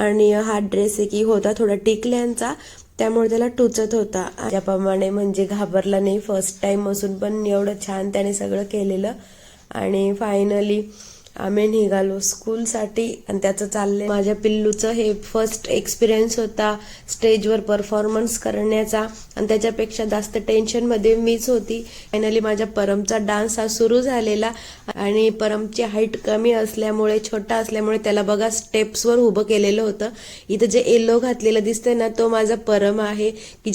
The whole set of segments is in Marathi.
आणि हा ड्रेस आहे की होता थोडा टिकल्यांचा त्यामुळे त्याला टुचत होता. त्याप्रमाणे म्हणजे घाबरला नाही फर्स्ट टाइम असून पण एवढं छान त्याने सगळं केलेलं. आणि फायनली आम्ही निघालो स्कूलसाठी आणि त्याचं चाललंय. माझ्या पिल्लूचं हे फर्स्ट एक्सपिरियन्स होता स्टेजवर परफॉर्मन्स करण्याचा. आणि त्याच्यापेक्षा जास्त टेन्शनमध्ये मीच होती. फायनली माझ्या परमचा डान्स हा सुरू झालेला. आणि परमची हाईट कमी असल्यामुळे छोटा असल्यामुळे त्याला बघा स्टेप्सवर उभं केलेलं होतं. इथं जे येलो घातलेलं दिसतंय ना तो माझा परम आहे. की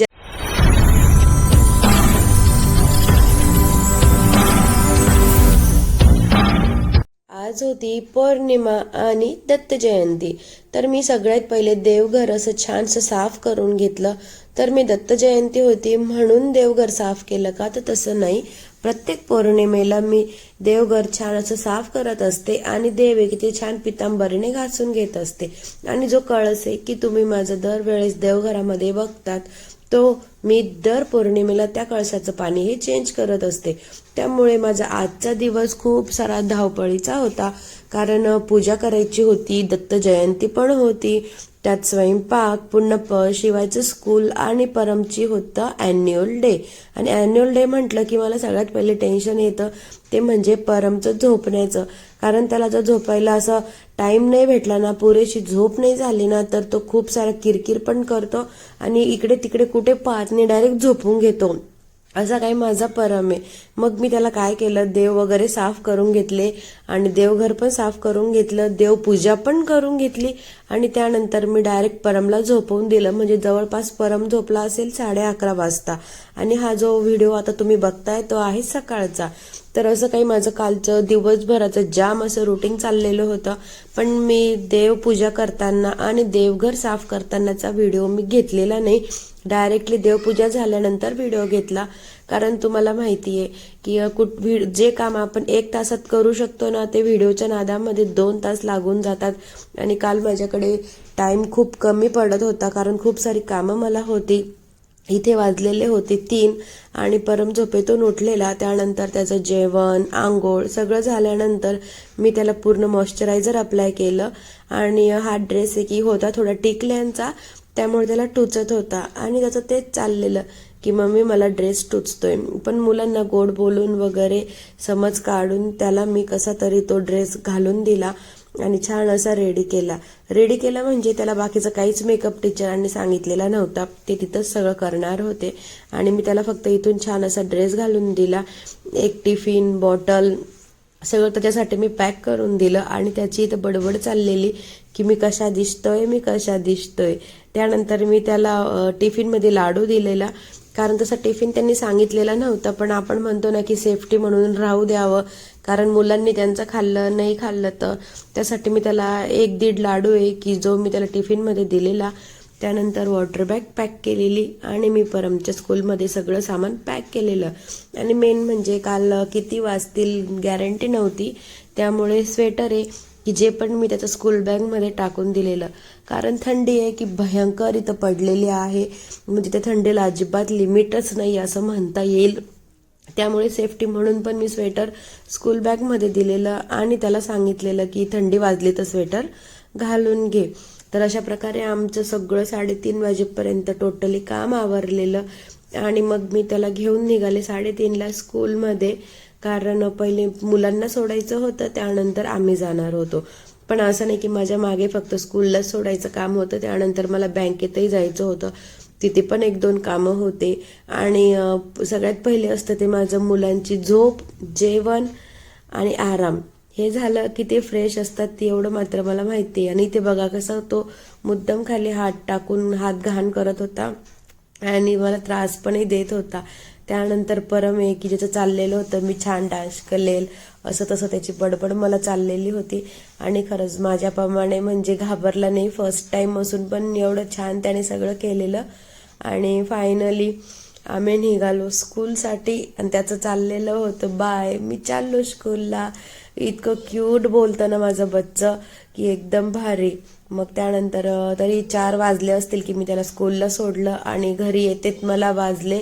आज होती पौर्णिमा आणि दत्त जयंती. तर मी सगळ्यात पहिले देवघर असं छानसं साफ करून घेतलं. तर मी दत्त जयंती होती म्हणून देवघर साफ केलं का? तर तसं नाही. प्रत्येक पौर्णिमेला मी देवघर छान असं साफ करत असते आणि देव आहे की ते छान पितांबरीने घासून घेत असते. आणि जो कळस आहे की तुम्ही माझं दरवेळेस देवघरामध्ये बघतात तो मी दर पौर्णिमेला त्या कळसाचं पाणी हे चेंज करत असते. त्यामुळे माझा आजचा दिवस खूप सारा धावपळीचा होता. कारण पूजा करायची होती दत्त जयंती पण होती. त्यात स्वयंपाक पुन्हा प शिवायचं स्कूल आणि परमची होतं अॅन्युअल डे आणि अॅन्युअल डे म्हटलं की मला सगळ्यात पहिले टेन्शन येतं ते म्हणजे परमचं झोपण्याचं. कारण त्याला जर झोपायला असं टाईम नाही भेटला ना पुरेशी झोप नाही झाली ना तर तो खूप सारा किरकिर पण करतो आणि इकडे तिकडे कुठे पाहत नाही डायरेक्ट झोपून घेतो. असा काही माझा परम आहे. मग मी त्याला काय केलं? देव वगैरे साफ करून घेतले आणि देवघर पण साफ करून घेतलं. देवपूजा पण करून घेतली आणि त्यानंतर मी डायरेक्ट परमला झोपवून दिलं. म्हणजे जवळपास परम झोपला असेल साडे अकरा वाजता. आणि हा जो व्हिडिओ आता तुम्ही बघताय तो आहे सकाळचा. तर असं काही माझं कालचं दिवसभराचं जाम असं रुटीन चाललेलं होतं. पण मी देवपूजा करताना आणि देवघर साफ करतानाचा व्हिडिओ मी घेतलेला नाही. डायरेक्टली देवपूजा झाल्यानंतर व्हिडिओ घेतला. कारण तुम्हाला माहिती आहे की कुठ व्हि- जे काम आपण एक तासात करू शकतो ना ते व्हिडिओच्या नादामध्ये दोन तास लागून जातात. आणि काल माझ्याकडे टाईम खूप कमी पडत होता कारण खूप सारी कामं मला होती. इथे वाजलेले होते तीन आणि परम झोपेतून उठलेला. त्यानंतर त्याचं जेवण आंघोळ सगळं झाल्यानंतर मी त्याला पूर्ण मॉइश्चरायझर अप्लाय केलं. आणि हा ड्रेस आहे की होता थोडा टिकल्यांचा त्यामुळे त्याला टुचत होता. आणि त्याचं तेच चाललेलं की मम्मी मला ड्रेस टुचतोय. पण मुलांना गोड बोलून वगैरे समज काढून त्याला मी कसा तरी तो ड्रेस घालून दिला. आणि छान असा रेडी केला. रेडी केला म्हणजे त्याला बाकीचं काहीच मेकअप टीचरांनी सांगितलेला नव्हता. ते तिथंच सगळं करणार होते. आणि मी त्याला फक्त इथून छान असा ड्रेस घालून दिला. एक टिफिन बॉटल सगळं त्याच्यासाठी मी पॅक करून दिलं. आणि त्याची इथं बडबड चाललेली की मी कशा दिसतोय मी कशा दिसतोय. त्यानंतर मी त्याला टिफिनमध्ये लाडू दिलेला. कारण तसा टिफिन त्यांनी सांगितलेला नव्हता पण आपण म्हणतो ना की सेफ्टी म्हणून राहू द्यावं. कारण मुलांनी त्यांचं खाल्लं नाही खाल्लं तर त्यासाठी मी त्याला एक दीड लाडू आहे की जो मी त्याला टिफिनमध्ये दिलेला. त्यानंतर वॉटर बॅग पॅक केलेली आणि मी परमच्या स्कूलमध्ये सगळं सामान पॅक केलेलं. आणि मेन म्हणजे काल किती वाजतील गॅरंटी नव्हती. त्यामुळे स्वेटर आहे की जे पण मी त्याचं स्कूल बॅगमध्ये टाकून दिलेलं. कारण थंडी आहे की भयंकर इथं पडलेली आहे. म्हणजे त्या थंडीला अजिबात लिमिटच नाही असं म्हणता येईल. त्यामुळे सेफ्टी म्हणून पण मी स्वेटर स्कूल बॅगमध्ये दिलेलं आणि त्याला सांगितलेलं की थंडी वाजली तर स्वेटर घालून घे. तर अशा प्रकारे आमचं सगळं साडेतीन वाजेपर्यंत टोटली काम आवरलेलं. आणि मग मी त्याला घेऊन निघाले साडेतीनला स्कूलमध्ये कारण पहिले मुलांना सोडायचं होतं त्यानंतर आम्ही जाणार होतो. पण असं नाही की माझ्या मागे फक्त स्कूललाच सोडायचं काम होतं त्यानंतर मला बँकेतही जायचं होतं. तिथे पण एक दोन कामं होते. आणि सगळ्यात पहिले असतं ते माझं मुलांची झोप जेवण आणि आराम. हे झालं की ते फ्रेश असतात ते एवढं मात्र मला माहिती आहे. आणि इथे बघा कसं तो मुद्दम खाली हात टाकून हात घाण करत होता. आणि मला त्रास पणही देत होता. त्यानंतर परम आहे की ज्याचं चाललेलं होतं मी छान डान्स करेल असं तसं त्याची बडबड मला चाललेली होती. आणि खरंच माझ्याप्रमाणे म्हणजे घाबरला नाही फर्स्ट टाईम असून पण एवढं छान त्याने सगळं केलेलं. आणि फायनली आम्ही निघालो स्कूलसाठी आणि त्याचं चाललेलं होतं. बाय मी चाललो स्कूलला इतकं क्यूट बोलतं ना माझं बच्चं की एकदम भारी. मग त्यानंतर तरी चार वाजले असतील की मी त्याला स्कूलला सोडलं आणि घरी येतेत मला वाजले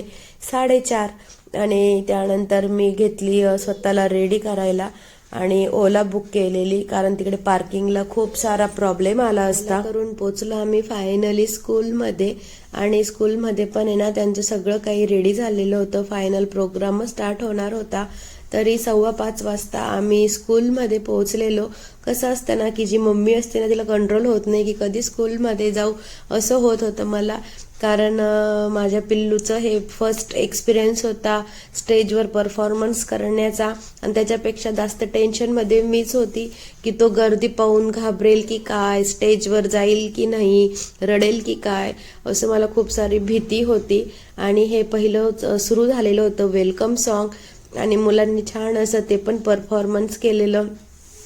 साडेचार. आणि त्यानंतर मी घेतली स्वतःला रेडी करायला आणि ओला बुक केलेली कारण तिकडे पार्किंगला खूप सारा प्रॉब्लेम आला असता. करून पोचलो आम्ही फायनली स्कूलमध्ये आणि स्कूलमध्ये पण आहे ना त्यांचं सगळं काही रेडी झालेलं होतं. फायनल प्रोग्राम स्टार्ट होणार होता. तरी सव्वा पाच वाजता आम्ही स्कूलमध्ये पोहोचलेलो. कसं असतं ना की जी मम्मी असते ना तिला कंट्रोल होत नाही की कधी स्कूलमध्ये जाऊ असं होत होतं मला. कारण माझ्या पिल्लूचं हे फर्स्ट एक्सपिरियन्स होता स्टेजवर परफॉर्मन्स करण्याचा. आणि त्याच्यापेक्षा जास्त टेन्शनमध्ये मीच होती की तो गर्दी पाहून घाबरेल की काय स्टेजवर जाईल की नाही रडेल की काय असं मला खूप सारी भीती होती. आणि हे पहिलं सुरू झालेलं होतं वेलकम सॉन्ग आणि मुलांनी छान असं ते पण परफॉर्मन्स केलेलं.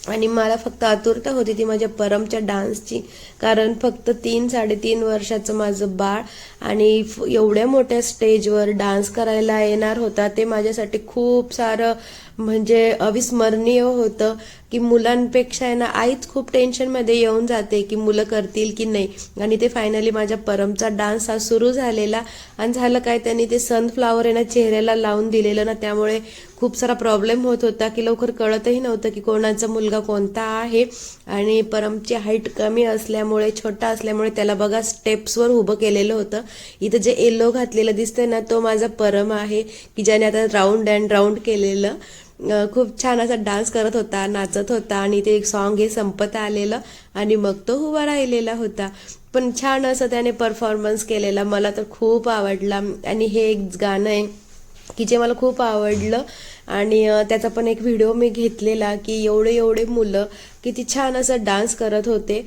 आणि मला फक्त आतुरता होती ती माझ्या परमच्या डान्सची कारण फक्त तीन साडेतीन वर्षाचं माझं बाळ आणि फ- एवढ्या मोठ्या स्टेजवर डान्स करायला येणार होता ते माझ्यासाठी खूप सारं म्हणजे अविस्मरणीय होतं की मुलांपेक्षा आहे ना आईच खूप टेन्शनमध्ये येऊन जाते की मुलं करतील की नाही. आणि ते फायनली माझ्या परमचा डान्स हा सुरू झालेला आणि झालं काय त्यांनी ते सनफ्लावर आहे ना चेहऱ्याला लावून दिलेलं ना त्यामुळे खूप सारा प्रॉब्लेम होत होता की लवकर कळतही नव्हतं की कोणाचा मुलगा कोणता आहे. आणि परमची हाईट कमी असल्यामुळे छोटा असल्यामुळे त्याला बघा स्टेप्सवर उभं केलेलं होतं. इथं जे येलो घातलेलं दिसतंय ना तो माझा परम आहे की ज्याने आता राऊंड अँड राऊंड केलेलं. खूप छान असा डान्स करत होता नाचत होता आणि ते एक सॉन्ग हे संपत आलेलं आणि मग तो उभा राहिलेला होता. पण छान असं त्याने परफॉर्मन्स केलेला. मला तर खूप आवडला. आणि हे एक गाणं आहे की जे मला खूप आवडलं. आणि त्याचा पण एक व्हिडिओ मी घेतलेला की एवढे एवढे मुलं किती छान असं डान्स करत होते.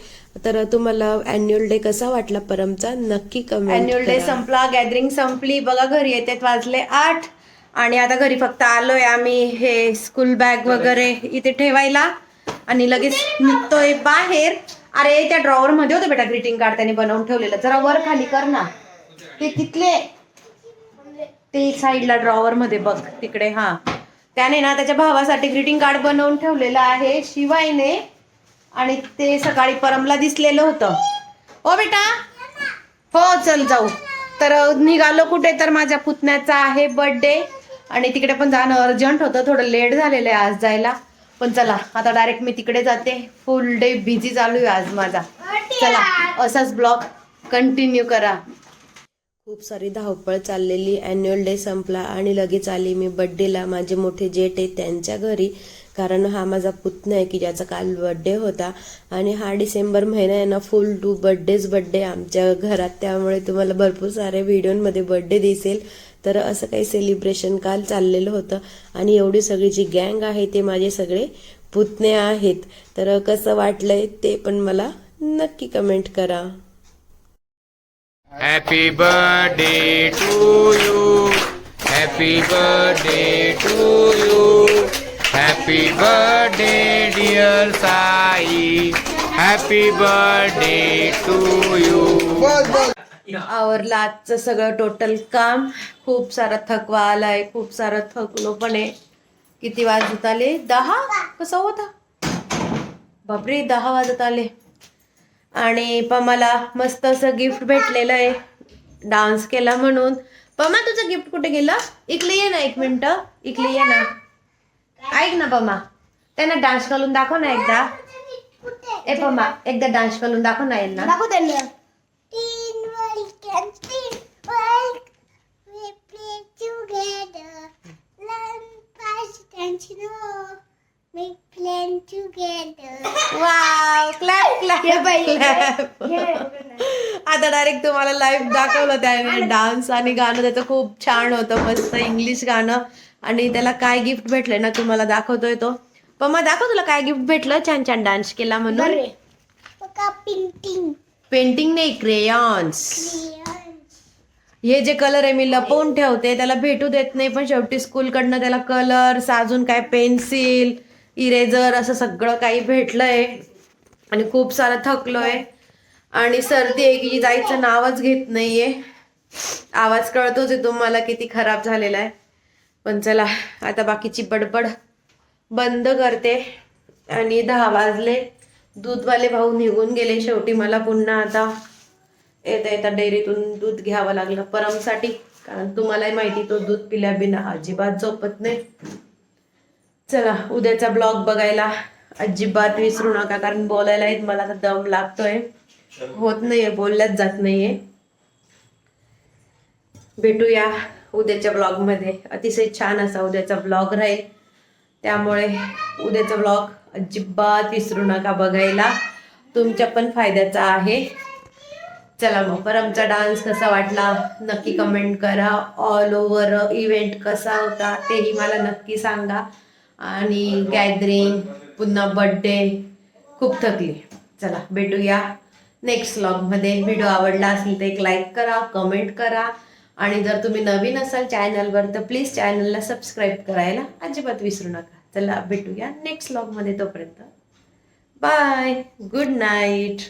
तर तुम्हाला अॅन्युअल डे कसा वाटला परमचा? नक्की कमेंट अॅन्युअल डे संपला गॅदरिंग संपली. बघा घरी येतात वाजले आठ. आणि आता घरी फक्त आलोय आम्ही हे स्कूल बॅग वगैरे इथे ठेवायला. आणि लगेच निघतोय बाहेर. अरे त्या ड्रॉवर मध्ये होतं बेटा ग्रीटिंग कार्ड त्याने बनवून ठेवलेलं. जरा वर खाली कर ना. ते तिथले. ते साईडला ड्रॉवर मध्ये बघ तिकडे हा. त्याने ना त्याच्या भावासाठी ग्रीटिंग कार्ड बनवून ठेवलेलं आहे शिवायने. आणि ते सकाळी परमला दिसलेलं होतं. ओ बेटा हो चल जाऊ. तर निघालो कुठे? तर माझ्या पुतण्याचा आहे बर्थडे आणि तिकडे पण जाणं अर्जंट होतं. थोडं लेट झालेलं आहे आज जायला. पण चला आता डायरेक्ट मी तिकडे जाते. फुल डे बिझी चालू आहे आज माझा. चला असाच ब्लॉग कंटिन्यू करा. खूप सारी धावपळ चाललेली. अॅन्युअल डे संपला आणि लगेच आली मी बड्डेला माझे मोठे जेठ आहे त्यांच्या घरी. कारण हा माझा पुतणा आहे की ज्याचा काल बड्डे होता. आणि हा डिसेंबर महिना आहे ना फुल टू बड्डेच बड्डे आमच्या घरात. त्यामुळे तुम्हाला भरपूर सारे व्हिडिओमध्ये बड्डे दिसेल. तर असं काही सेलिब्रेशन काल चाललेलं होतं. आणि एवढी सगळी जी गँग आहे ते माझे सगळे पुतणे आहेत. तर कसं वाटलंय ते पण मला नक्की कमेंट करा. Happy birthday to you happy birthday to you happy birthday dear Sai happy birthday to you आवरलं आजचं सगळं टोटल काम. खूप सारा थकवा आलाय खूप सारा थकलो पण आहे. किती वाजत आले? दहा? कसा होता? बापरे दहा वाजत आले. आणि पमाला मस्त असं गिफ्ट भेटलेलं आहे. डान्स केला म्हणून. पमा तुझं गिफ्ट कुठे गेलं? इकडे ये ना एक मिनिट इकडे ये ना. ऐक ना पमा. त्यांना डान्स घालून दाखव ना एकदा. ए पमा एकदा डान्स घालून दाखव ना यांना. Plan together. Wow clap clap आता डायरेक्ट तुम्हाला लाईव्ह दाखवलं त्याने डान्स आणि गाणं त्याचं खूप छान होतं मस्त इंग्लिश गाणं. आणि त्याला काय गिफ्ट भेटलंय ना तुम्हाला दाखवतोय तो. पण मग दाखव तुला काय गिफ्ट भेटलं? छान छान डान्स केला म्हणून. बघा पेंटिंग पेंटिंग नाही क्रेयॉन्स हे जे कलर आहे मी लपवून ठेवते त्याला भेटू देत नाही पण शेवटी स्कूलकडनं त्याला कलर अजून काय पेन्सिल इरेझर असं सगळं काही भेटलंय. आणि खूप सारं थकलोय. आणि सर्दी आहे की जायचं नावच घेत नाहीये. आवाज कळतोच आहे तुम्हाला किती खराब झालेला आहे. पण चला आता बाकीची बडबड बंद करते. आणि दहा वाजले. दूधवाले भाऊ निघून गेले. शेवटी मला पुन्हा आता येता येता डेअरीतून दूध घ्यावं लागलं परमसाठी. कारण तुम्हालाही माहिती तो दूध पिल्या बिना अजिबात झोपत नाही. चला उद्याचा ब्लॉग बघायला अजिबात विसरू नका कारण बोलायला मला तर दम लागतोय. होत नाहीये बोलल्याच जात नाहीये. भेटूया उद्याच्या ब्लॉगमध्ये. अतिशय छान असा उद्याचा ब्लॉग राहील. त्यामुळे उद्याचा ब्लॉग अजिबात विसरू नका बघायला. तुमच्या पण फायद्याचा आहे. चला मग पर आमचा डान्स कसा वाटला? नक्की कमेंट करा. ऑल ओव्हर इव्हेंट कसा होता तेही मला नक्की सांगा. आणि गॅदरिंग पुन्हा बड्डे खूप थकली. चला भेटूया नेक्स्ट व्लॉगमध्ये व्हिडिओ आवडला असेल तर एक लाईक करा कमेंट करा. आणि जर तुम्ही नवीन असाल चॅनलवर तर प्लीज चॅनलला सबस्क्राईब करायला अजिबात विसरू नका. चला भेटूया नेक्स्ट व्लॉगमध्ये तोपर्यंत. Bye good night